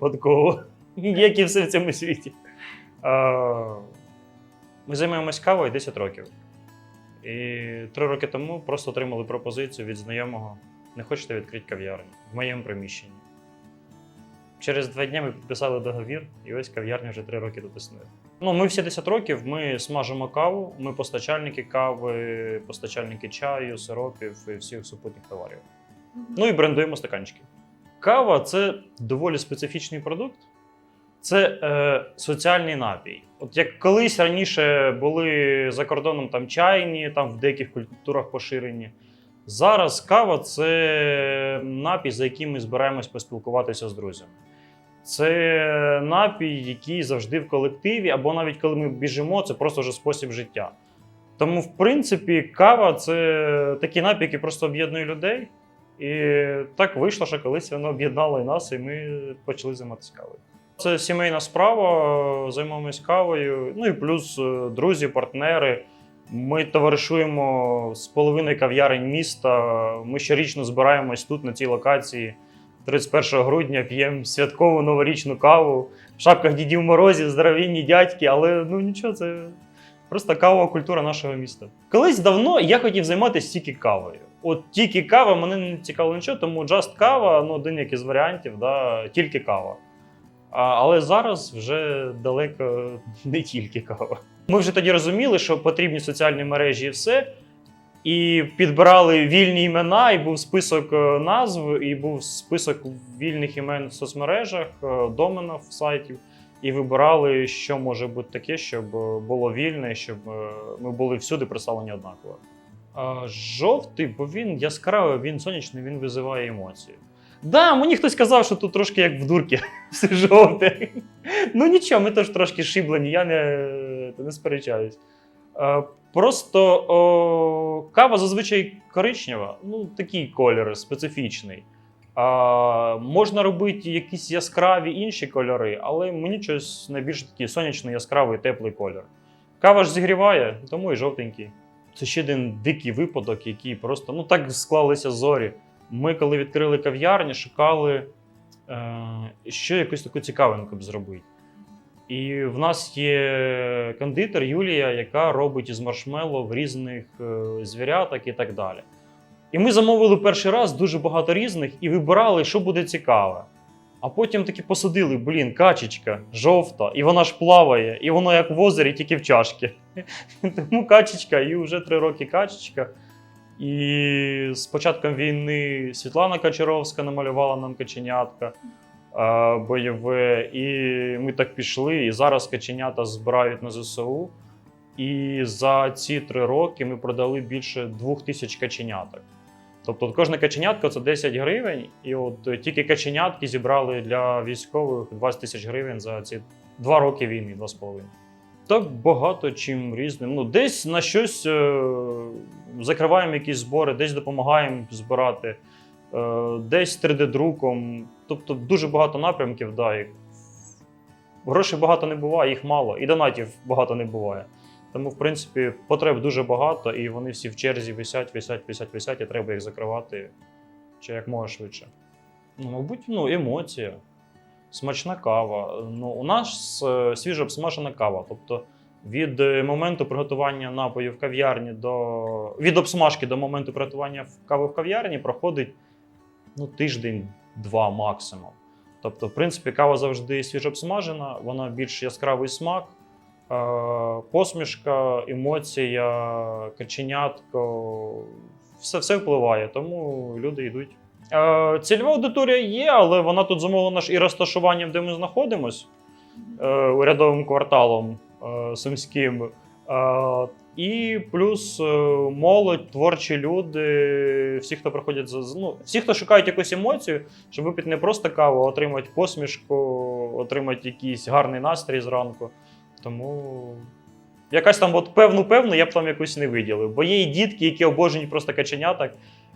випадково, як і все в цьому світі. Ми займаємось кавою 10 років. І три роки тому просто отримали пропозицію від знайомого: не хочете відкрити кав'ярню в моєму приміщенні. Через два дні ми підписали договір, і ось кав'ярня вже три роки тут існує. Ну, ми всі 10 років ми смажимо каву, ми постачальники кави, постачальники чаю, сиропів і всіх супутніх товарів. Ну і брендуємо стаканчики. Кава це доволі специфічний продукт. Це е, соціальний напій. От як колись раніше були за кордоном там чайні, там в деяких культурах поширені. Зараз кава це напій, за яким ми збираємось поспілкуватися з друзями. Це напій, який завжди в колективі, або навіть коли ми біжимо, це просто вже спосіб життя. Тому, в принципі, кава це такий напій, який просто об'єднує людей. І так вийшло, що колись воно об'єднало і нас, і ми почали займатися кавою. Це сімейна справа, займаємось кавою. Ну і плюс е, друзі, партнери. Ми товаришуємо з половиною кав'ярень міста. Ми щорічно збираємось тут, на цій локації. 31 грудня п'ємо святкову новорічну каву в шапках дідів морозів, здоровінні дядьки, але ну нічого, це просто кавова культура нашого міста. Колись давно я хотів займатися тільки кавою. От тільки кава мене не цікавило нічого, тому Just кава ну, один як із варіантів, да, тільки кава. А, але зараз вже далеко не тільки кава. Ми вже тоді розуміли, що потрібні соціальні мережі і все. І підбирали вільні імена, і був список е, назв, і був список вільних імен в соцмережах, е, доменів сайтів. І вибирали, що може бути таке, щоб е, було вільне, щоб ми були всюди представлені однаково. Жовтий, бо він яскравий, він сонячний, він визиває емоції. Да, мені хтось казав, що тут трошки як в дурки, все жовте. Ну нічого, ми теж трошки шиблені, я не, не сперечаюсь. Просто о, кава зазвичай коричнева, ну такий колір специфічний. А, можна робити якісь яскраві інші кольори, але мені щось найбільше такий сонячний, яскравий, теплий колір. Кава ж зігріває, тому і жовтенький. Це ще один дикий випадок, який просто ну так склалися зорі. Ми, коли відкрили кав'ярні, шукали, е, що якусь таку цікавинку б зробити. І в нас є кондитер Юлія, яка робить із маршмеллоу різних е, звіряток і так далі. І ми замовили перший раз дуже багато різних і вибирали, що буде цікаве. А потім таки посадили: блін, качечка жовта, і вона ж плаває, і воно як в озері, тільки в чашки. Тому качечка, і вже три роки качечка. І з початком війни Світлана Качаровська намалювала нам каченятка бойове. І ми так пішли. І зараз каченята збирають на ЗСУ. І за ці три роки ми продали більше двох тисяч каченяток. Тобто от кожне каченятко це 10 гривень, і от е, тільки каченятки зібрали для військових 20 тисяч гривень за ці два роки війни, два з половиною. Так багато чим різним. Ну, десь на щось е, закриваємо якісь збори, десь допомагаємо збирати, е, десь 3D-друком. Тобто дуже багато напрямків, да, і грошей багато не буває, їх мало, і донатів багато не буває. Тому, в принципі, потреб дуже багато, і вони всі в черзі висять, висять, висять, висять, і треба їх закривати чи як можна швидше. Ну, мабуть, ну, емоція, смачна кава. Ну, у нас е, свіжо обсмажена кава. Тобто від е, моменту приготування напою в кав'ярні до від обсмажки до моменту приготування кави в кав'ярні проходить ну, тиждень-два максимум. Тобто, в принципі, кава завжди свіжо обсмажена, вона більш яскравий смак. Е, посмішка, емоція, каченятко, все, все впливає, тому люди йдуть. Е, цільова аудиторія є, але вона тут замовлена ж і розташуванням, де ми знаходимося, е, урядовим кварталом сумським. І плюс молодь, творчі люди, всі, хто приходять за ну, всі, хто шукають якусь емоцію, щоб випити не просто каву, а отримати посмішку, отримати якийсь гарний настрій зранку. Тому якась там от певну певну я б там якусь не виділив. Бо є і дітки, які обожнюють просто каченяток,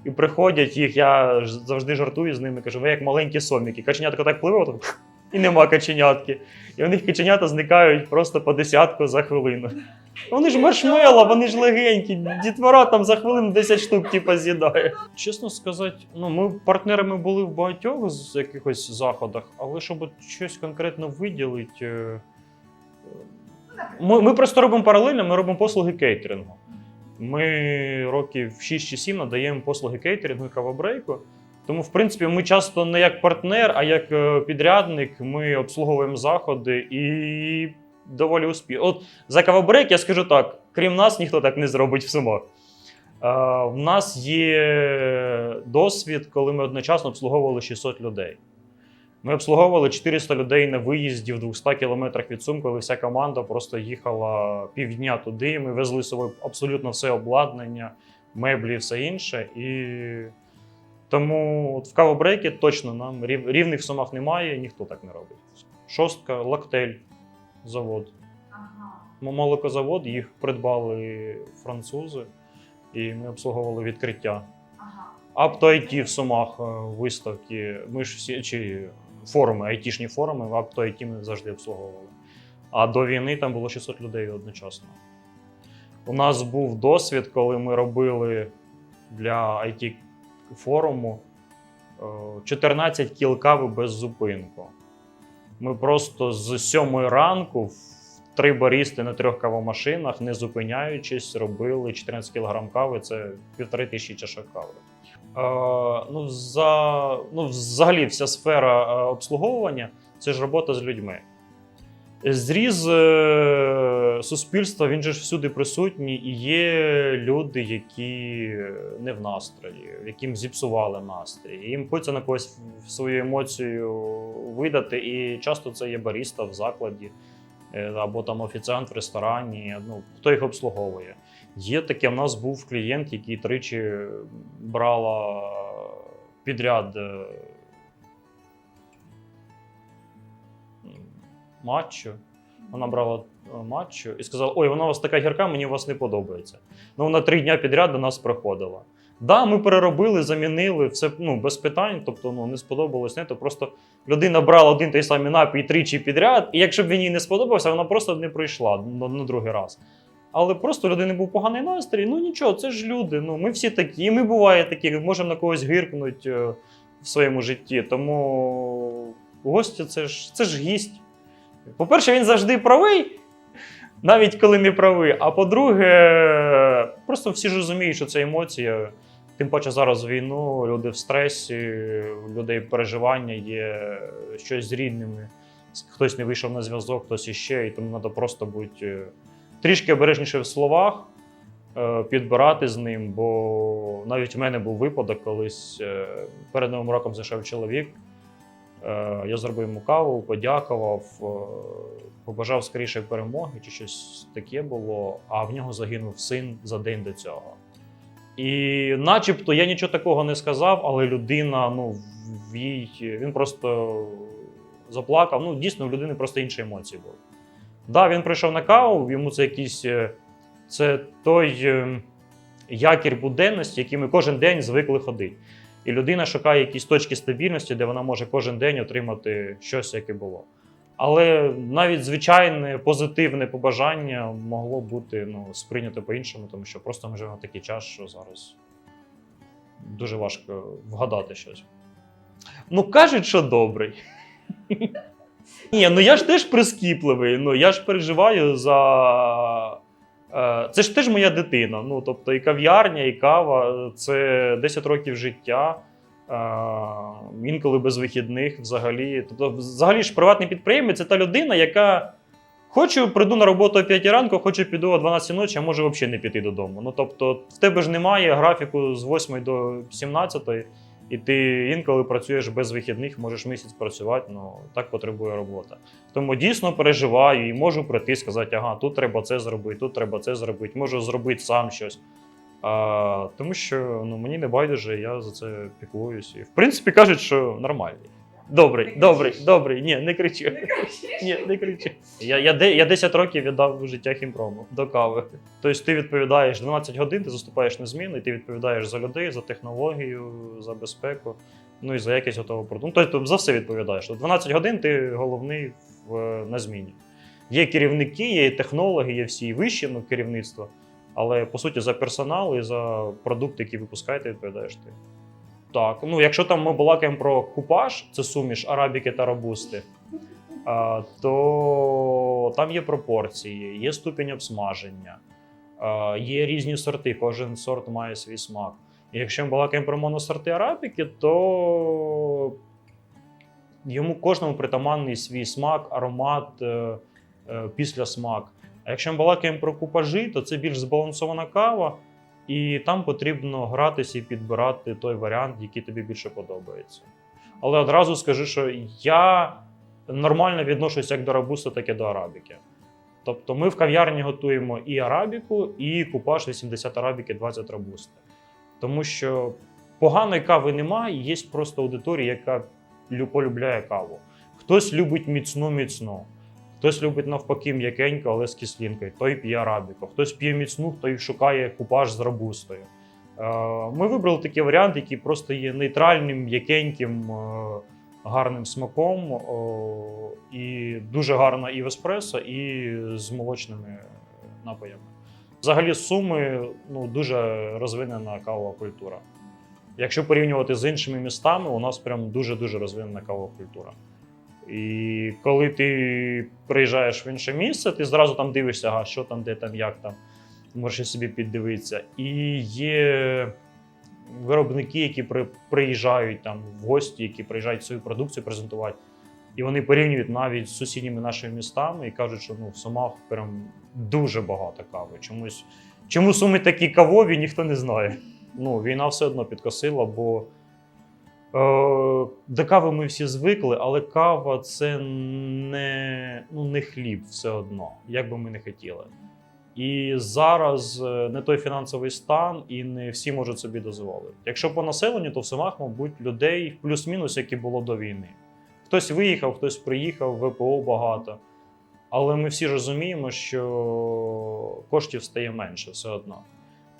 і приходять їх, я завжди жартую з ними, кажу, ви як маленькі соміки. Каченятко так пливе, от, і нема каченятки. І у них каченята зникають просто по десятку за хвилину. Вони ж маршмела, вони ж легенькі. Дітвора там за хвилину 10 штук типу, з'їдає. Чесно сказати, ну ми партнерами були в багатьох з якихось заходах, але щоб щось конкретно виділити. Е, Ми, ми просто робимо паралельно, ми робимо послуги кейтерингу. Ми років 6 чи 7 надаємо послуги кейтерингу і кавабрейку. Тому, в принципі, ми часто не як партнер, а як е, підрядник. Ми обслуговуємо заходи і доволі успішно. От за кавабрейк я скажу так: крім нас, ніхто так не зробить в Сумах. Е, В нас є досвід, коли ми одночасно обслуговували 600 людей. Ми обслуговували 400 людей на виїзді в 200 кілометрах від Сум, коли вся команда просто їхала півдня туди. Ми везли з собою абсолютно все обладнання, меблі все інше. І тому от в кавобрейкі точно нам рів- рівних Сумах немає, ніхто так не робить. Шостка, лактель, завод. Ага. Молокозавод, їх придбали французи, і ми обслуговували відкриття. Ага. Апто IT в Сумах е, виставки. Ми ж всі чи форуми, айтішні форуми, Апто IT ми завжди обслуговували. А до війни там було 600 людей одночасно. У нас був досвід, коли ми робили для IT форуму е, 14 кіл кави без зупинку. Ми просто з 7 ранку в три барісти на трьох кавомашинах, не зупиняючись, робили 14 кг кави, це півтори тисячі чашок кави. Е, ну, за, ну, взагалі, вся сфера е, обслуговування це ж робота з людьми. Зріз е, суспільства, він же ж всюди присутній, і є люди, які не в настрої, яким зіпсували настрій. І їм хочеться на когось свою емоцію видати. І часто це є баріста в закладі або там офіціант в ресторані. Ну, хто їх обслуговує. Є таке, в нас був клієнт, який тричі брала підряд е, матчу. Вона брала е, матчу і сказала: Ой, вона у вас така гірка, мені у вас не подобається. Ну, вона три дня підряд до нас приходила. Да, ми переробили, замінили, все ну, без питань, тобто ну, не сподобалось, не, то просто людина брала один той самий напій тричі підряд, і якщо б він їй не сподобався, вона просто не прийшла на, на другий раз. Але просто у людини був поганий настрій, ну нічого, це ж люди. Ну, ми всі такі, ми буває такі, можемо на когось гиркнути е, в своєму житті. Тому гості це ж, це ж гість. По-перше, він завжди правий, навіть коли не правий. А по-друге, просто всі ж розуміють, що це емоція. Тим паче зараз війну, люди в стресі, у людей переживання є щось з рідними. Хтось не вийшов на зв'язок, хтось іще, і тому треба просто бути е, трішки обережніше в словах, е, підбирати з ним. Бо навіть в мене був випадок, колись е, перед новим роком зайшов чоловік. Е, Я зробив йому каву, подякував, побажав скоріше перемоги, чи щось таке було, а в нього загинув син за день до цього. І начебто я нічого такого не сказав, але людина, ну, в їй, він просто заплакав. Ну, дійсно, в людини просто інші емоції були. Да, він прийшов на каву, йому це якийсь. е, Це той е, якір буденності, який ми кожен день звикли ходити. І людина шукає якісь точки стабільності, де вона може кожен день отримати щось, яке було. Але навіть звичайне позитивне побажання могло бути ну, сприйнято по-іншому, тому що просто ми живемо такий час, що зараз дуже важко вгадати щось. Ну, кажуть, що добрий. Ні, ну я ж теж прискіпливий. Ну я ж переживаю за. Е, Це ж теж моя дитина. Ну, тобто, і кав'ярня, і кава це 10 років життя. Е, Інколи без вихідних взагалі. Тобто, взагалі ж приватний підприємець це та людина, яка хочу прийду на роботу о 5 ранку, хочу піду о 12 ночі, а може взагалі не піти додому. Ну тобто, в тебе ж немає графіку з 8 до 17, і ти інколи працюєш без вихідних, можеш місяць працювати, ну так потребує робота. Тому дійсно переживаю і можу прийти і сказати, ага, тут треба це зробити, тут треба це зробити, можу зробити сам щось. А, тому що ну, мені не байдуже, я за це піклуюсь. І в принципі кажуть, що нормальний. Добрий, добрий, добрий. Ні, не кричу. Не? Ні, не кричи. Я, я, де- я 10 років віддав життя хімпрому до кави. Тобто ти відповідаєш 12 годин, ти заступаєш на зміну, і ти відповідаєш за людей, за технологію, за безпеку. ну і за якість готового продукту. Ну, тобто за все відповідаєш. Тобто 12 годин ти головний в, на зміні. Є керівники, є технологи, є всі вищі ну, керівництво, але по суті за персонал і за продукти, які випускаєте, відповідаєш ти. Так, ну якщо там ми балакаємо про купаж, це суміш арабіки та робусти, то там є пропорції, є ступінь обсмаження, є різні сорти, кожен сорт має свій смак. І якщо ми балакаємо про моносорти арабіки, то йому кожному притаманний свій смак, аромат, е, е, післясмак. А якщо ми балакаємо про купажі, то це більш збалансована кава, і там потрібно гратися і підбирати той варіант, який тобі більше подобається. Але одразу скажу, що я нормально відношуся як до робуста, так і до арабіки. Тобто ми в кав'ярні готуємо і арабіку, і купаж 80 арабіки, 20 робуста. Тому що поганої кави немає, є просто аудиторія, яка полюбляє каву. Хтось любить міцну міцну, хтось любить навпаки м'якенько, але з кислинкою, той п'є арабіку, хтось п'є міцну, той шукає купаж з робустою. Е, Ми вибрали такий варіант, який просто є нейтральним, м'якеньким, е, гарним смаком, і дуже гарна і в еспресо, і з молочними напоями. Взагалі, суми ну, дуже розвинена кавова культура. Якщо порівнювати з іншими містами, у нас прям дуже-дуже розвинена кавова культура. І коли ти приїжджаєш в інше місце, ти зразу там дивишся, а що там, де там, як там, можеш собі піддивитися. І є виробники, які приїжджають там в гості, які приїжджають свою продукцію презентувати. І вони порівнюють навіть з сусідніми нашими містами і кажуть, що ну, в Сумах прям дуже багато кави. Чомусь, чому суми такі кавові, ніхто не знає. Ну, війна все одно підкосила, бо до кави ми всі звикли, але кава це не, ну, не хліб все одно, як би ми не хотіли. І зараз е, не той фінансовий стан, і не всі можуть собі дозволити. Якщо по населенню, то в Сумах, мабуть, людей плюс-мінус, як і було до війни. Хтось виїхав, хтось приїхав, ВПО багато. Але ми всі розуміємо, що коштів стає менше все одно.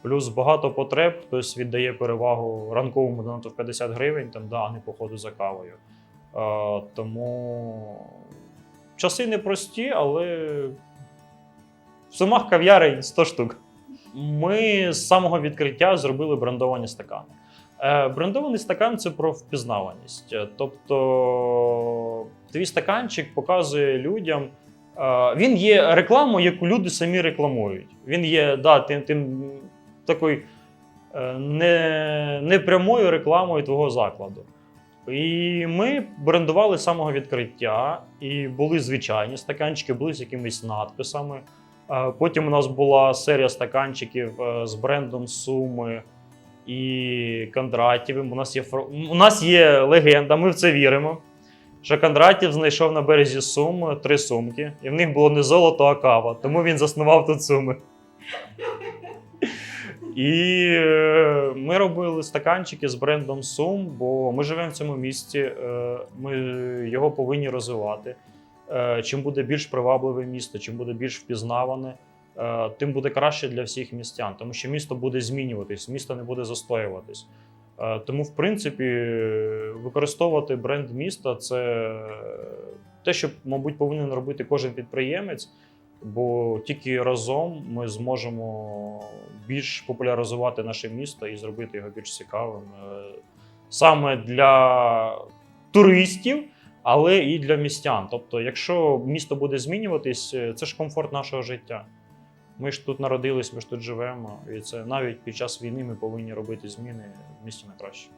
Плюс багато потреб, хтось віддає перевагу ранковому донату в 50 гривень, там, да, а не походу за кавою. А, тому часи непрості, але в сумах кав'ярень 100 штук. Ми з самого відкриття зробили брендовані стакани. Е, Брендований стакан це про впізнаваність. Тобто, твій стаканчик показує людям. е, Він є рекламою, яку люди самі рекламують. Він є да, тим, тим такою е, не, не прямою рекламою твого закладу. І ми брендували з самого відкриття, і були звичайні стаканчики, були з якимись надписами. Е, Потім у нас була серія стаканчиків е, з брендом Суми і Кондратєвим. У нас є у нас є легенда, ми в це віримо. Що Кондратєв знайшов на березі Сум три сумки, і в них було не золото, а кава. Тому він заснував тут суми. І е, ми робили стаканчики з брендом Сум, бо ми живемо в цьому місті, е, ми його повинні розвивати. Е, Чим буде більш привабливе місто, чим буде більш впізнаване, тим буде краще для всіх містян, тому що місто буде змінюватись, місто не буде застоюватись. Тому, в принципі, використовувати бренд міста це те, що, мабуть, повинен робити кожен підприємець, бо тільки разом ми зможемо більш популяризувати наше місто і зробити його більш цікавим е, саме для туристів, але і для містян. Тобто, якщо місто буде змінюватись, е, це ж комфорт нашого життя. Ми ж тут народились, ми ж тут живемо, і це навіть під час війни ми повинні робити зміни в місті на краще.